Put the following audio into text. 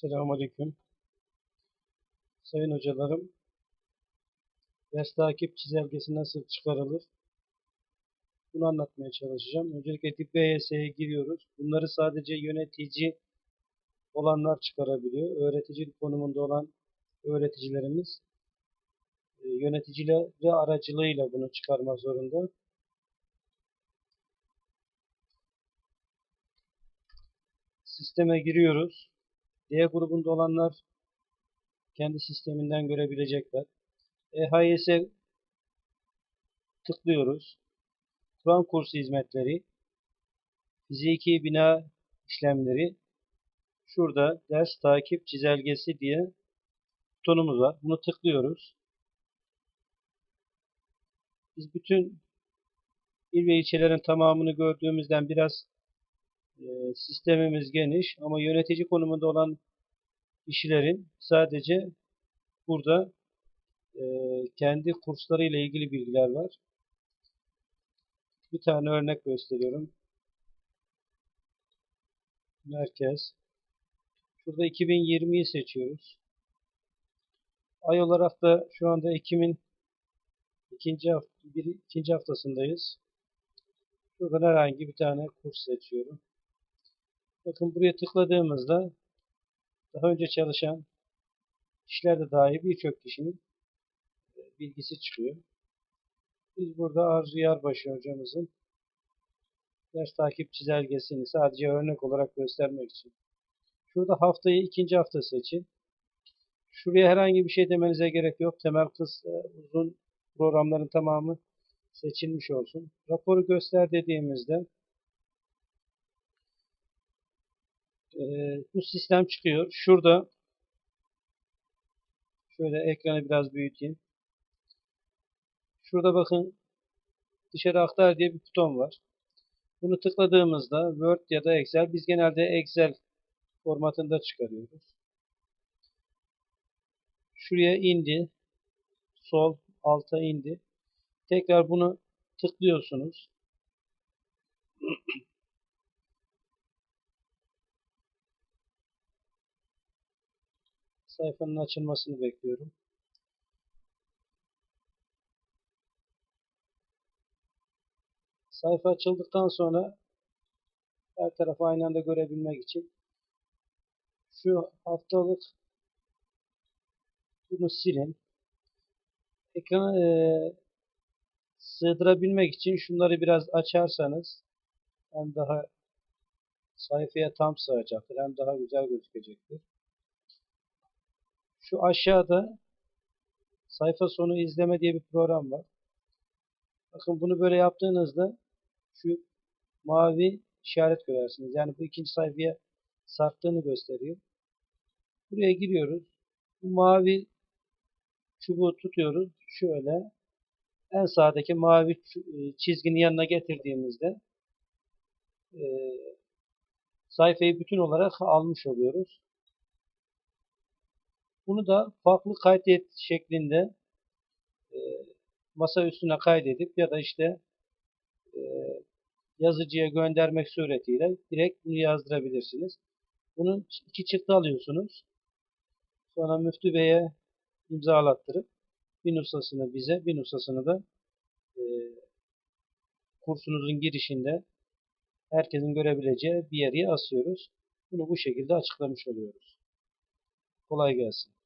Selamünaleyküm. Sayın hocalarım, ders takip çizelgesi nasıl çıkarılır? Bunu anlatmaya çalışacağım. Öncelikle tip BYS'ye giriyoruz. Bunları sadece yönetici olanlar çıkarabiliyor. Öğretici konumunda olan öğreticilerimiz e, yöneticileri aracılığıyla bunu çıkarmak zorunda. Sisteme giriyoruz. D grubunda olanlar kendi sisteminden görebilecekler. EHS'e tıklıyoruz. Kur'an kursu hizmetleri, fiziki bina işlemleri, şurada ders takip çizelgesi diye butonumuz var. Bunu tıklıyoruz. Biz bütün il ve ilçelerin tamamını gördüğümüzden biraz e, sistemimiz geniş ama yönetici konumunda olan kişilerin sadece burada e, kendi kursları ile ilgili bilgiler var. Bir tane örnek gösteriyorum. Merkez. Şurada 2020'yi seçiyoruz. Ay olarak da şu anda Ekim'in ikinci, hafta, bir, ikinci haftasındayız. Şuradan herhangi bir tane kurs seçiyorum. Bakın buraya tıkladığımızda daha önce çalışan kişiler de dahil birçok kişinin e, bilgisi çıkıyor. Biz burada Arzu Yarbaşı hocamızın ders takip çizelgesini sadece örnek olarak göstermek için. Şurada haftayı ikinci hafta seçin. Şuraya herhangi bir şey demenize gerek yok. Temel kız e, uzun programların tamamı seçilmiş olsun. Raporu göster dediğimizde e, bu sistem çıkıyor. Şurada şöyle ekranı biraz büyüteyim. Şurada bakın dışarı aktar diye bir buton var. Bunu tıkladığımızda Word ya da Excel biz genelde Excel formatında çıkarıyoruz. Şuraya indi. Sol alta indi. Tekrar bunu tıklıyorsunuz. Sayfanın açılmasını bekliyorum. Sayfa açıldıktan sonra her tarafı aynı anda görebilmek için şu haftalık bunu silin. Ekranı e, sığdırabilmek için şunları biraz açarsanız hem daha sayfaya tam sığacaktır hem daha güzel gözükecektir. Şu aşağıda sayfa sonu izleme diye bir program var. Bakın bunu böyle yaptığınızda şu mavi işaret görersiniz. Yani bu ikinci sayfaya sarktığını gösteriyor. Buraya giriyoruz. Bu mavi çubuğu tutuyoruz. Şöyle en sağdaki mavi e, çizginin yanına getirdiğimizde e, sayfayı bütün olarak almış oluyoruz. Bunu da farklı kaydet şeklinde e, masa üstüne kaydedip ya da işte e, yazıcıya göndermek suretiyle direkt bunu yazdırabilirsiniz. Bunun iki çıktı alıyorsunuz. Sonra müftü beye imzalattırıp bir nüshasını bize, bir nüshasını da e, kursunuzun girişinde herkesin görebileceği bir yere asıyoruz. Bunu bu şekilde açıklamış oluyoruz. Kolay gelsin.